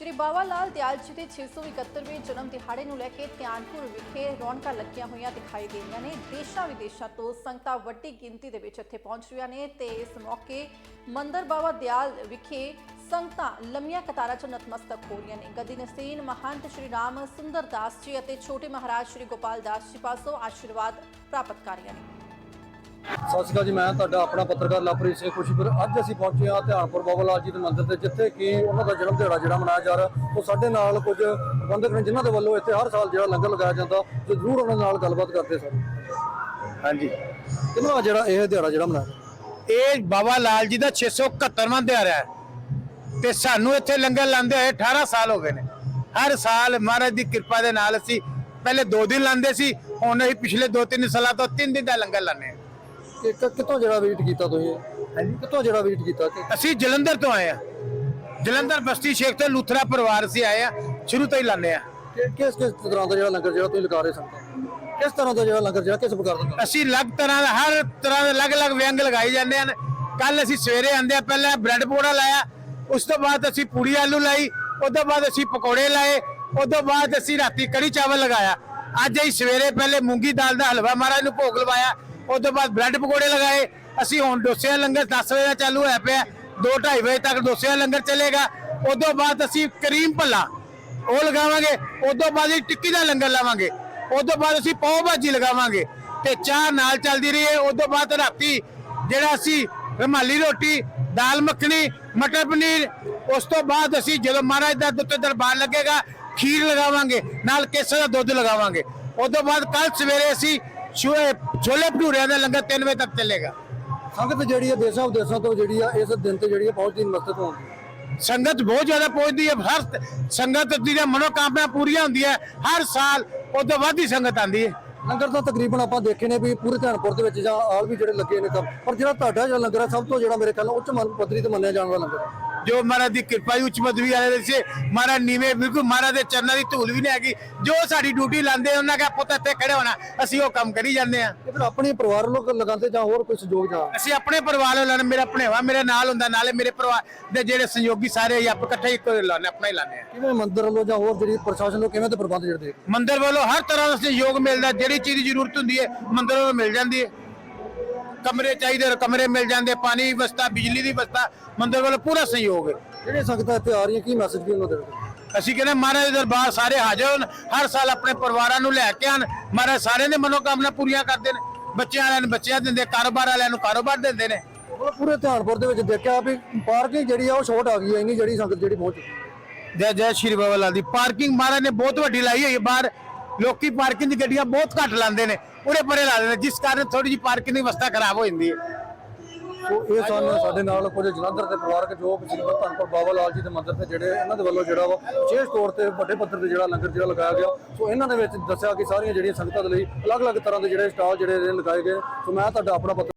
ਸ਼੍ਰੀ ਬਾਵਾ ਲਾਲ ਦਿਆਲ ਜੀ ਦੇ 671ਵੇਂ ਜਨਮ ਦਿਹਾੜੇ ਨੂੰ ਲੈ ਕੇ ਧਿਆਨਪੁਰ ਵਿਖੇ ਰੌਣਕਾਂ ਲੱਗੀਆਂ ਹੋਈਆਂ ਦਿਖਾਈ ਦੇ ਰਹੀਆਂ ਨੇ। ਦੇਸ਼ਾਂ ਵਿਦੇਸ਼ਾਂ ਤੋਂ ਸੰਗਤਾਂ ਵੱਡੀ ਗਿਣਤੀ ਦੇ ਵਿੱਚ ਇੱਥੇ ਪਹੁੰਚ ਰਹੀਆਂ ਨੇ ਤੇ ਇਸ ਮੌਕੇ ਮੰਦਰ ਬਾਬਾ ਦਿਆਲ ਵਿਖੇ ਸੰਗਤਾਂ ਲੰਮੀਆਂ ਕਤਾਰਾਂ 'ਚ ਨਤਮਸਤਕ ਹੋ ਰਹੀਆਂ ਨੇ। ਗੱਦੀ ਨਸੀਨ ਮਹੰਤ ਸ਼੍ਰੀ ਰਾਮ ਸੁੰਦਰ ਦਾਸ ਜੀ ਅਤੇ ਛੋਟੇ ਮਹਾਰਾਜ ਸ਼੍ਰੀ ਗੋਪਾਲ ਦਾਸ ਜੀ ਪਾਸੋਂ ਆਸ਼ੀਰਵਾਦ ਪ੍ਰਾਪਤ ਕਰ ਰਹੀਆਂ ਨੇ। ਸਤਿ ਸ਼੍ਰੀ ਅਕਾਲ ਜੀ ਮੈਂ ਤੁਹਾਡਾ ਆਪਣਾ ਪੱਤਰਕਾਰ ਲਵਪ੍ਰੀਤ ਸਿੰਘ ਖੁਸ਼ੀਪੁਰ। ਅੱਜ ਅਸੀਂ ਪਹੁੰਚੇ ਹਾਂ ਧਿਆਨਪੁਰ ਬਾਬਾ ਲਾਲ ਜੀ ਦੇ ਮੰਦਿਰ ਤੇ ਜਿੱਥੇ ਕਿ ਉਹਨਾਂ ਦਾ ਜਨਮ ਦਿਹਾੜਾ ਜਿਹੜਾ ਮਨਾਇਆ ਜਾ ਰਿਹਾ। ਉਹ ਸਾਡੇ ਨਾਲ ਕੁਝ ਪ੍ਰਬੰਧਕ ਨੇ ਜਿਨ੍ਹਾਂ ਦੇ ਵੱਲੋਂ ਇੱਥੇ ਹਰ ਸਾਲ ਜਿਹੜਾ ਲੰਗਰ ਲਗਾਇਆ ਜਾਂਦਾ ਤੇ ਜ਼ਰੂਰ ਉਹਨਾਂ ਨਾਲ ਗੱਲਬਾਤ ਕਰਦੇ ਸਨ। ਹਾਂਜੀ। ਕਿੰਨਾ ਜਿਹੜਾ ਇਹ ਦਿਹਾੜਾ ਜਿਹੜਾ ਮਨਾਇਆ ਇਹ ਬਾਬਾ ਲਾਲ ਜੀ ਦਾ 671ਵਾਂ ਦਿਹਾੜਾ ਹੈ। ਤੇ ਸਾਨੂੰ ਇੱਥੇ ਲੰਗਰ ਲਾਉਂਦੇ ਹੋਏ 18 ਸਾਲ ਹੋ ਗਏ ਨੇ। ਹਰ ਸਾਲ ਮਹਾਰਾਜ ਦੀ ਕਿਰਪਾ ਦੇ ਨਾਲ ਅਸੀਂ ਪਹਿਲੇ 2 ਦਿਨ ਲਾਉਂਦੇ ਸੀ ਹੁਣ ਅਸੀਂ ਪਿਛਲੇ 2-3 ਸਾਲਾਂ ਤੋਂ 3 ਦਿਨ ਦਾ ਲੰਗਰ ਲਾਉਂਦੇ ਹਾਂ। ਕਿ ਕਿ- ਕਿੱਥੋਂ ਜਿਹੜਾ ਵਿਜ਼ਿਟ ਕੀਤਾ ਤੁਸੀਂ? ਹਾਂਜੀ। ਕਿੱਥੋਂ ਜਿਹੜਾ ਵਿਜ਼ਿਟ ਕੀਤਾ? ਕਿ ਅਸੀਂ ਜਲੰਧਰ ਤੋਂ ਆਏ ਆ। ਜਲੰਧਰ ਬਸਤੀ ਸ਼ੇਖ ਤੋਂ ਲੂਥਰਾ ਪਰਿਵਾਰ ਅਸੀਂ ਆਏ ਆ ਸ਼ੁਰੂ ਤੋਂ ਹੀ ਲਾਉਂਦੇ ਆ। ਕਿ- ਕਿਸ ਕਿਸ ਤਰ੍ਹਾਂ ਦਾ ਜਿਹੜਾ ਲੰਗਰ ਜਿਹੜਾ ਤੁਸੀਂ ਲਗਾ ਰਹੇ ਸਨ? ਕਿਸ ਤਰ੍ਹਾਂ ਦਾ ਜਿਹੜਾ ਲੰਗਰ ਜਿਹੜਾ ਕਿਸ ਪ੍ਰਕਾਰ ਦਾ ਲੰਗਰ? ਅਸੀਂ ਅਲੱਗ ਤਰ੍ਹਾਂ ਦਾ ਹਰ ਤਰ੍ਹਾਂ ਦੇ ਅਲੱਗ-ਅਲੱਗ ਵਿਅੰਗ ਲਗਾਈ ਜਾਂਦੇ ਹਨ। ਕੱਲ ਅਸੀਂ ਸਵੇਰੇ ਆਂਦੇ ਆ ਪਹਿਲਾਂ ਬ੍ਰੈਡ ਪਕੌੜਾ ਲਾਇਆ ਉਸ ਤੋਂ ਬਾਅਦ ਅਸੀਂ ਪੂੜੀ ਆਲੂ ਲਾਈ ਉਸ ਤੋਂ ਬਾਅਦ ਅਸੀਂ ਪਕੌੜੇ ਲਾਏ ਉਸ ਤੋਂ ਬਾਅਦ ਅਸੀਂ ਰਾਤੀ ਕੜੀ ਚਾਵਲ ਲਗਾਇਆ। ਅੱਜ ਅਸੀਂ ਸਵੇਰੇ ਪਹਿਲੇ ਮੂੰਗੀ ਦਾਲ ਦਾ ਹਲਵਾ ਮਹਾਰਾਜ ਨੂੰ ਭੋਗ ਲਵਾਇਆ ਉਸ ਤੋਂ ਬਾਅਦ ਬ੍ਰੈਡ ਪਕੌੜੇ ਲਗਾਏ। ਅਸੀਂ ਹੁਣ ਡੋਸਿਆਂ ਲੰਗਰ 10 ਵਜੇ ਦਾ ਚਾਲੂ ਹੋਇਆ ਪਿਆ। 2:30 ਵਜੇ ਤੱਕ ਡੋਸਿਆਂ ਲੰਗਰ ਚੱਲੇਗਾ। ਉਸ ਤੋਂ ਬਾਅਦ ਅਸੀਂ ਕਰੀਮ ਭੱਲਾ, ਉਹ ਲਗਾਵਾਂਗੇ। ਉਸ ਤੋਂ ਬਾਅਦ ਅਸੀਂ ਟਿੱਕੀ ਦਾ ਲੰਗਰ ਲਾਵਾਂਗੇ। ਉਸ ਤੋਂ ਬਾਅਦ ਅਸੀਂ ਪਾਓ ਭਾਜੀ ਲਗਾਵਾਂਗੇ। ਤੇ ਚਾਹ ਨਾਲ ਚੱਲਦੀ ਰਹੀ ਹੈ ਉਸ ਤੋਂ ਬਾਅਦ ਰਾਤੀ ਜਿਹੜਾ ਅਸੀਂ ਰਮਾਲੀ ਰੋਟੀ, ਦਾਲ ਮੱਖਣੀ, ਮਟਰ ਪਨੀਰ, ਉਸ ਤੋਂ ਬਾਅਦ ਅਸੀਂ ਜਦੋਂ ਮਹਾਰਾਜ ਦਾ ਦੁੱਤ ਦਰਬਾਰ ਲੱਗੇਗਾ, ਖੀਰ ਲਗਾਵਾਂਗੇ। ਨਾਲ ਕੇਸਰ ਦਾ ਦੁੱਧ ਲਗਾਵਾਂਗੇ। ਉਸ ਤੋਂ ਬਾਅਦ ਕੱਲ ਸਵੇਰੇ ਅਸੀਂ ਛੋਲੇ ਛੋਲੇ ਭਟੂਰਿਆਂ ਦਾ ਲੰਗਰ 3 ਵਜੇ ਤੱਕ ਚੱਲੇਗਾ। ਸੰਗਤ ਜਿਹੜੀ ਹੈ ਦੇਸ਼ਾਂ ਵਿਦੇਸ਼ਾਂ ਤੋਂ ਜਿਹੜੀ ਆ ਇਸ ਦਿਨ ਤੇ ਜਿਹੜੀ ਹੈ ਪਹੁੰਚਦੀ ਮਸਤਕ ਹੁੰਦੀ ਹੈ। ਸੰਗਤ ਬਹੁਤ ਜ਼ਿਆਦਾ ਪਹੁੰਚਦੀ ਹੈ। ਹਰ ਸੰਗਤ ਦੀਆਂ ਮਨੋਕਾਮਨਾ ਪੂਰੀਆਂ ਹੁੰਦੀਆਂ ਹਰ ਸਾਲ ਉਦੋਂ ਵੱਧ ਹੀ ਸੰਗਤ ਆਉਂਦੀ ਹੈ। ਲੰਗਰ ਤਾਂ ਤਕਰੀਬਨ ਆਪਾਂ ਦੇਖੇ ਨੇ ਵੀ ਪੂਰੇ ਧਿਆਨਪੁਰ ਦੇ ਵਿੱਚ ਜਾਂ ਆਲ ਵੀ ਜਿਹੜੇ ਲੱਗੇ ਨੇ ਤਾਂ ਪਰ ਜਿਹੜਾ ਤੁਹਾਡਾ ਜਿਹੜਾ ਲੰਗਰ ਹੈ ਸਭ ਤੋਂ ਜਿਹੜਾ ਮੇਰੇ ਖਿਆਲ ਨਾਲ ਉੱਚ ਮਨ ਪੱਧਰੀ ਤੇ ਮੰਨਿਆ ਜਾਣ ਵਾਲਾ ਲੰਗਰ ਹੈ। ਜੋ ਮਹਾਰਾਜ ਦੀ ਕਿਰਪਾ ਹੀ ਉੱਚ ਪਦਵੀ ਵਾਲੇ ਦੇ ਸੀ ਮਹਾਰਾਜ ਨੀਵੇਂ ਬਿਲਕੁਲ ਮਹਾਰਾਜ ਦੇ ਚਰਨਾਂ ਦੀ ਧੂਲ ਵੀ ਨਹੀਂ ਹੈਗੀ। ਜੋ ਸਾਡੀ ਡਿਊਟੀ ਲਾਉਂਦੇ ਉਹਨਾਂ ਕਹਾ ਪੁੱਤ ਇੱਥੇ ਖੜੇ ਹੋਣਾ ਅਸੀਂ ਉਹ ਕੰਮ ਕਰੀ ਜਾਂਦੇ ਆ ਇਹ ਫਿਰ ਆਪਣੇ ਪਰਿਵਾਰ ਲੋਕ ਲਗਾਉਂਦੇ ਜਾਂ ਹੋਰ ਕੋਈ ਸਹਿਯੋਗ ਜਾਂ? ਅਸੀਂ ਆਪਣੇ ਪਰਿਵਾਰ ਨਾਲ ਮੇਰਾ ਭਣੇਵਾ ਮੇਰੇ ਨਾਲ ਹੁੰਦਾ ਨਾਲੇ ਮੇਰੇ ਪਰਿਵਾਰ ਦੇ ਜਿਹੜੇ ਸੰਯੋਗੀ ਸਾਰੇ ਆਪ ਇਕੱਠੇ ਇੱਕੋ ਹੀ ਲਾਉਂਦੇ ਆਪਣਾ ਹੀ ਲਾਉਂਦੇ ਆ ਕਿਵੇਂ ਮੰਦਿਰ ਵੱਲੋਂ ਜਾਂ ਹੋਰ ਜਿਹੜੀ ਪ੍ਰਸ਼ਾਸਨ ਲੋਕ ਕਿਵੇਂ ਤੇ ਪ੍ਰਬੰਧ ਜਿਹੜੇ ਦੇ ਮੰਦਿਰ ਵੱਲੋਂ ਹਰ ਤਰ੍ਹਾਂ ਦਾ ਸਹਿਯੋਗ ਮਿਲਦਾ ਜਿਹੜੀ ਚੀਜ਼ ਦੀ ਜ਼ਰੂਰਤ ਹੁੰਦੀ ਹੈ ਮੰਦਿਰ ਵੱਲੋਂ ਮਿਲ ਜਾਂਦੀ ਹੈ। ਕਮਰੇ ਚਾਹੀਦੇ ਕਮਰੇ ਮਿਲ ਜਾਂਦੇ ਪਾਣੀ ਦੀ ਵਿਵਸਥਾ ਬਿਜਲੀ ਦੀ ਵਿਵਸਥਾ ਮੰਦਿਰ ਵੱਲੋਂ ਪੂਰਾ ਸਹਿਯੋਗ ਹੈ। ਜਿਹੜੇ ਸੰਗਤਾਂ ਇੱਥੇ ਆ ਰਹੀਆਂ ਕੀ ਮੈਸੇਜ ਕੀ ਉਹਨਾਂ ਦੇ? ਅਸੀਂ ਕਹਿੰਦੇ ਮਹਾਰਾਜ ਦੇ ਦਰਬਾਰ ਸਾਰੇ ਹਾਜ਼ਰ ਹੋਣ ਹਰ ਸਾਲ ਆਪਣੇ ਪਰਿਵਾਰਾਂ ਨੂੰ ਲੈ ਕੇ ਆਣ ਮਹਾਰਾਜ ਸਾਰਿਆਂ ਦੇ ਮਨੋਕਾਮਨਾ ਪੂਰੀਆਂ ਕਰਦੇ ਨੇ। ਬੱਚਿਆਂ ਵਾਲਿਆਂ ਨੂੰ ਬੱਚਿਆਂ ਦਿੰਦੇ ਕਾਰੋਬਾਰ ਵਾਲਿਆਂ ਨੂੰ ਕਾਰੋਬਾਰ ਦਿੰਦੇ ਨੇ। ਉਹ ਪੂਰੇ ਧਿਆਨਪੁਰ ਦੇ ਵਿੱਚ ਦੇਖਿਆ ਵੀ ਪਾਰਕਿੰਗ ਜਿਹੜੀ ਆ ਉਹ ਛੋਟ ਆ ਗਈ ਹੈ ਇੰਨੀ ਜਿਹੜੀ ਸੰਗਤ ਜਿਹੜੀ ਪਹੁੰਚ ਜੈ ਜੈ ਸ਼੍ਰੀ ਬਾਬਾ ਲਾਲ ਦੀ। ਪਾਰਕਿੰਗ ਮਹਾਰਾਜ ਨੇ ਬਹੁਤ ਵੱਡੀ ਲਾਈ ਹੋਈ ਹੈ ਬਾਹਰ ਲੋਕੀ ਪਾਰਕਿੰਗ ਦੀ ਗੱਡੀਆਂ ਬਹੁਤ ਘੱਟ ਲਾਉਂਦੇ ਨੇ। ਉਰੇ ਪਰੇ ਲਾ ਦਿੰਦੇ, ਜਿਸ ਕਾਰਨ ਥੋੜੀ ਜਿਹੀ ਪਾਰਕਿੰਗ ਦੀ ਵਿਵਸਥਾ ਖਰਾਬ ਹੋ ਜਾਂਦੀ ਹੈ। ਸੋ ਇਹ ਸਨ ਸਾਡੇ ਨਾਲ ਕੁਝ ਜਲੰਧਰ ਦੇ ਪਰਿਵਾਰਕ ਜੋ ਸ੍ਰੀ ਧੰਨਪੁਰ ਬਾਬਾ ਲਾਲ ਜੀ ਦੇ ਮੰਦਿਰ ਤੇ ਜਿਹੜੇ ਇਹਨਾਂ ਦੇ ਵੱਲੋਂ ਜਿਹੜਾ ਵਾ ਵਿਸ਼ੇਸ਼ ਤੌਰ ਤੇ ਵੱਡੇ ਪੱਧਰ ਤੇ ਜਿਹੜਾ ਲੰਗਰ ਜਿਹੜਾ ਲਗਾਇਆ ਗਿਆ, ਸੋ ਇਹਨਾਂ ਦੇ ਵਿੱਚ ਦੱਸਿਆ ਕਿ ਸਾਰੀਆਂ ਜਿਹੜੀਆਂ ਸੰਗਤਾਂ ਦੇ ਲਈ ਅਲੱਗ-ਅਲੱਗ ਤਰ੍ਹਾਂ ਦੇ ਜਿਹੜੇ ਸਟਾਲ ਜਿਹੜੇ ਲਗਾਏ ਗਏ ਸੋ ਮੈਂ ਤੁਹਾਡਾ ਆਪਣਾ ਪੱਤਰ